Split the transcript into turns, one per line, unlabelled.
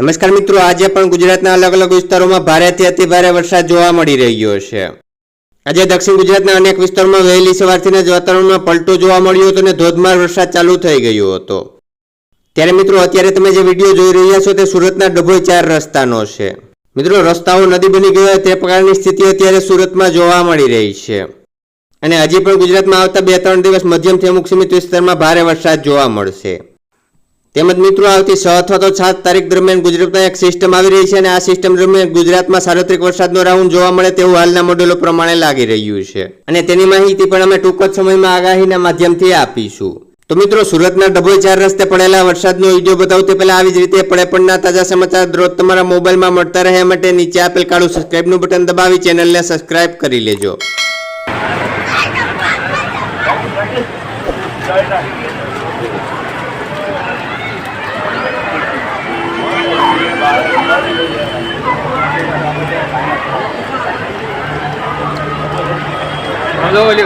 નમસ્કાર મિત્રો, આજે પણ ગુજરાતના અલગ અલગ વિસ્તારોમાં ભારેથી અતિ ભારે વરસાદ જોવા મળી રહ્યો છે. આજે દક્ષિણ ગુજરાતના અનેક વિસ્તારોમાં વહેલી સવારથી જ વાતાવરણમાં પલટો જોવા મળ્યો હતો અને ધોધમાર વરસાદ ચાલુ થઈ ગયો હતો. ત્યારે મિત્રો, અત્યારે તમે જે વીડિયો જોઈ રહ્યા છો તે સુરતના ડભોઈ ચાર રસ્તાનો છે. મિત્રો, રસ્તાઓ નદી બની ગયો તે પ્રકારની સ્થિતિ અત્યારે સુરતમાં જોવા મળી રહી છે. અને હજી પણ ગુજરાતમાં આવતા બે ત્રણ દિવસ મધ્યમથી અમુક સીમિત વિસ્તારમાં ભારે વરસાદ જોવા મળશે. તેમજ મિત્રો, આવતી છ અથવા તો સાત તારીખ દરમિયાન ગુજરાતમાં એક સિસ્ટમ આવી રહી છે અને આ સિસ્ટમ દરમિયાન ગુજરાતમાં સાર્વત્રિક વરસાદનો રાઉન્ડ જોવા મળે તેવું હાલના મોડેલો પ્રમાણે લાગી રહ્યું છે. અને તેની માહિતી પણ અમે ટૂંક જ સમયમાં આગાહીના માધ્યમથી આપીશું. તો મિત્રો, સુરતના ડભોઈ ચાર રસ્તે પડેલા વરસાદનો વીડિયો બતાવું તે પહેલા આવી જ રીતે પડે પણના તાજા સમાચાર દરરોજ તમારા મોબાઈલમાં મળતા રહે માટે નીચે આપેલ કાળું સબસ્ક્રાઇબનું બટન દબાવી ચેનલને સબસ્ક્રાઇબ કરી લેજો.
Много ли?